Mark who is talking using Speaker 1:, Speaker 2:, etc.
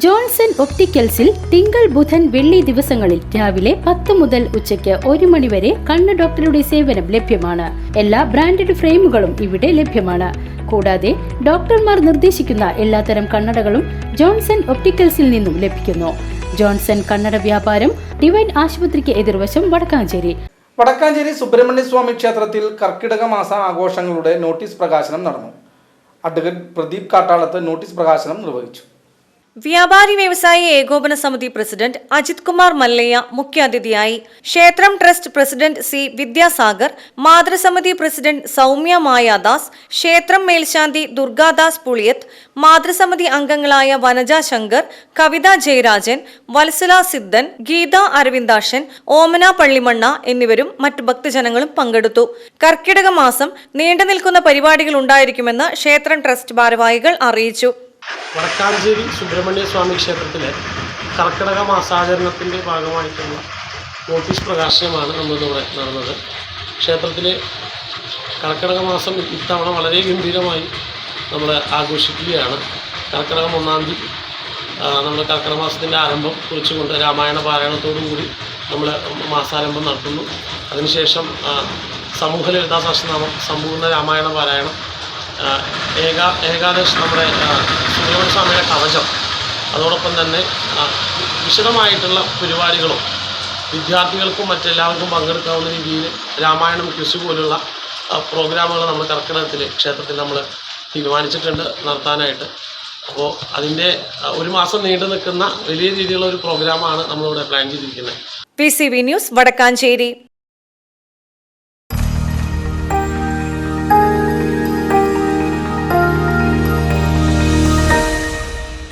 Speaker 1: Johnson ഒപ്റ്റിക്കൽസിൽ തിങ്കൾ ബുധൻ വെള്ളി ദിവസങ്ങളിൽ രാവിലെ പത്ത് മുതൽ ഉച്ചയ്ക്ക് ഒരു മണി വരെ കണ്ണ് ഡോക്ടറുടെ സേവനം ലഭ്യമാണ്. എല്ലാ ബ്രാൻഡഡ് ഫ്രെയിമുകളും ഇവിടെ ലഭ്യമാണ്. കൂടാതെ ഡോക്ടർമാർ നിർദ്ദേശിക്കുന്ന എല്ലാത്തരം കണ്ണടകളും ജോൺസൺ ഒപ്റ്റിക്കൽസിൽ നിന്നും ലഭിക്കുന്നു. ജോൺസൺ കണ്ണട വ്യാപാരം ഡിവൈൻ ആശുപത്രിക്ക് എതിർവശം വടക്കാഞ്ചേരി.
Speaker 2: വടക്കാഞ്ചേരി സുബ്രഹ്മണ്യ സ്വാമി ക്ഷേത്രത്തിൽ കർക്കിടക മാസ ആഘോഷങ്ങളുടെ നോട്ടീസ് പ്രകാശനം നടന്നു. അഡ്വക്കേറ്റ് പ്രദീപ് കാട്ടാളത്ത് നോട്ടീസ് പ്രകാശനം നിർവഹിച്ചു.
Speaker 3: വ്യാപാരി വ്യവസായി ഏകോപന സമിതി പ്രസിഡന്റ് അജിത് കുമാർ മല്ലയ്യ മുഖ്യാതിഥിയായി. ക്ഷേത്രം ട്രസ്റ്റ് പ്രസിഡന്റ് സി വിദ്യാസാഗർ മാതൃസമിതി പ്രസിഡന്റ് സൗമ്യ മായാദാസ് ക്ഷേത്രം മേൽശാന്തി ദുർഗാദാസ് പുളിയത്ത് മാതൃസമിതി അംഗങ്ങളായ വനജ ശങ്കർ കവിത ജയരാജൻ വത്സല സിദ്ധൻ ഗീത അരവിന്ദാഷൻ ഓമന പള്ളിമണ്ണ എന്നിവരും മറ്റു ഭക്തജനങ്ങളും പങ്കെടുത്തു. കർക്കിടക മാസം നീണ്ടു നിൽക്കുന്ന പരിപാടികൾ ഉണ്ടായിരിക്കുമെന്ന് ക്ഷേത്രം ട്രസ്റ്റ് ഭാരവാഹികൾ അറിയിച്ചു.
Speaker 4: വടക്കാഞ്ചേരി സുബ്രഹ്മണ്യ സ്വാമി ക്ഷേത്രത്തിലെ കർക്കിടക മാസാചരണത്തിന്റെ ഭാഗമായിട്ടുള്ള നോട്ടീസ് പ്രകാശനമാണ് നമ്മളിവിടെ നടന്നത്. ക്ഷേത്രത്തിലെ കർക്കിടക മാസം ഇത്തവണ വളരെ ഗംഭീരമായി നമ്മൾ ആഘോഷിക്കുകയാണ്. കർക്കിടകം ഒന്നാം തീയതി നമ്മൾ കർക്കിടക മാസത്തിന്റെ ആരംഭം കുറിച്ചുകൊണ്ട് രാമായണ പാരായണത്തോടുകൂടി നമ്മൾ മാസാരംഭം നടത്തുന്നു. അതിനുശേഷം സമൂഹ ലളിതാ സഹസ്രനാമം സമ്പൂർണ രാമായണ പാരായണം ഏകാ ഏകാദശ് നമ്മുടെ സുബ്രഹ്മണ്യ സ്വാമിയുടെ കവചം. അതോടൊപ്പം തന്നെ വിശദമായിട്ടുള്ള പരിപാടികളും വിദ്യാർത്ഥികൾക്കും മറ്റെല്ലാവർക്കും പങ്കെടുക്കാവുന്ന രീതിയിൽ രാമായണം കൃഷി പോലുള്ള പ്രോഗ്രാമുകൾ നമ്മൾ കർക്കിടകത്തിൽ ക്ഷേത്രത്തിൽ നമ്മൾ തീരുമാനിച്ചിട്ടുണ്ട് നടത്താനായിട്ട്. അപ്പോൾ അതിന്റെ ഒരു മാസം നീണ്ടു നിൽക്കുന്ന വലിയ രീതിയിലുള്ള ഒരു പ്രോഗ്രാമാണ് നമ്മളിവിടെ പ്ലാൻ ചെയ്തിരിക്കുന്നത്.
Speaker 3: P C V news Vadakkanchery.